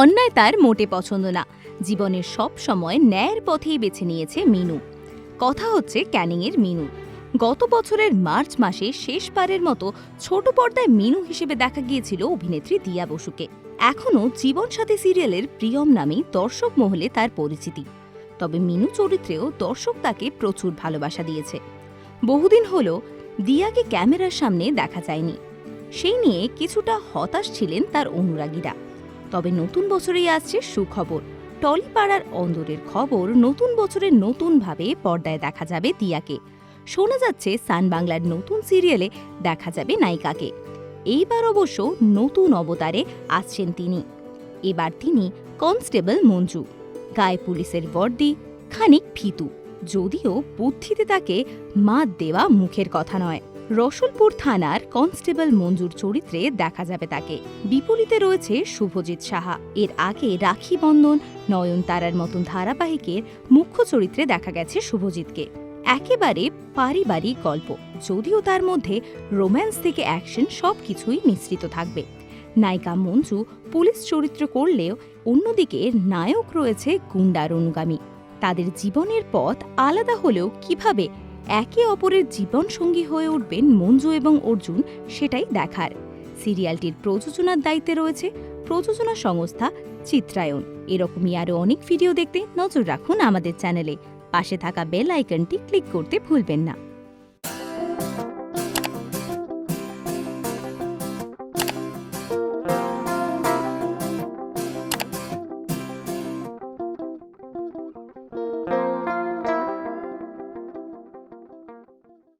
অন্যায় তার মোটে পছন্দ না। জীবনের সব সময় ন্যায়ের পথেই বেছে নিয়েছে মিনু। কথা হচ্ছে ক্যানিংয়ের মিনু। গত বছরের মার্চ মাসে শেষবারের মতো ছোট পর্দায় মিনু হিসেবে দেখা গিয়েছিল অভিনেত্রী দিয়া বসুকে। এখনও জীবনসাথী সিরিয়ালের প্রিয়ম নামেই দর্শক মহলে তার পরিচিতি। তবে মিনু চরিত্রেও দর্শক তাকে প্রচুর ভালোবাসা দিয়েছে। বহুদিন হল দিয়াকে ক্যামেরার সামনে দেখা যায়নি। সেই নিয়ে কিছুটা হতাশ ছিলেন তার অনুরাগীরা। তবে নতুন বছরেই আসছে সুখবর। টলিপাড়ার অন্দরের খবর নতুন বছরে নতুনভাবে পর্দায় দেখা যাবে দিয়াকে। শোনা যাচ্ছে সান বাংলার নতুন সিরিয়ালে দেখা যাবে নায়িকাকে। এইবার অবশ্য নতুন অবতারে আসছেন তিনি। এবার তিনি কনস্টেবল মঞ্জু, গায়ে পুলিশের বর্দি খানিক ফিতু যদিও বুদ্ধিতে তাকে মাত দেওয়া মুখের কথা নয়। রসুলপুর থানার কনস্টেবল মঞ্জুর চরিত্রে দেখা যাবে তাকে। বিপরীতে রয়েছে শুভজিৎ সাহা। এর আগে রাখি বন্ধন নয়নতারার মতন ধারাবাহিকের মুখ্য চরিত্রে দেখা গেছে শুভজিৎকে। একেবারে পারিবারিক গল্প। যদিও তার মধ্যে রোম্যান্স থেকে অ্যাকশন সবকিছুই মিশ্রিত থাকবে। নায়িকা মঞ্জু পুলিশ চরিত্র করলেও অন্যদিকে নায়ক রয়েছে গুন্ডার অনুগামী তাদের জীবনের পথ আলাদা হলেও কীভাবে একে অপরের জীবন সঙ্গী হয়ে উঠবেন মঞ্জু এবং অর্জুন সেটাই দেখার। সিরিয়ালটির প্রযোজনার দায়িত্বে রয়েছে প্রযোজনা সংস্থা চিত্রায়ন এরকমই আরও অনেক ভিডিও দেখতে নজর রাখুন আমাদের চ্যানেলে। পাশে থাকা বেল আইকনটি ক্লিক করতে ভুলবেন না।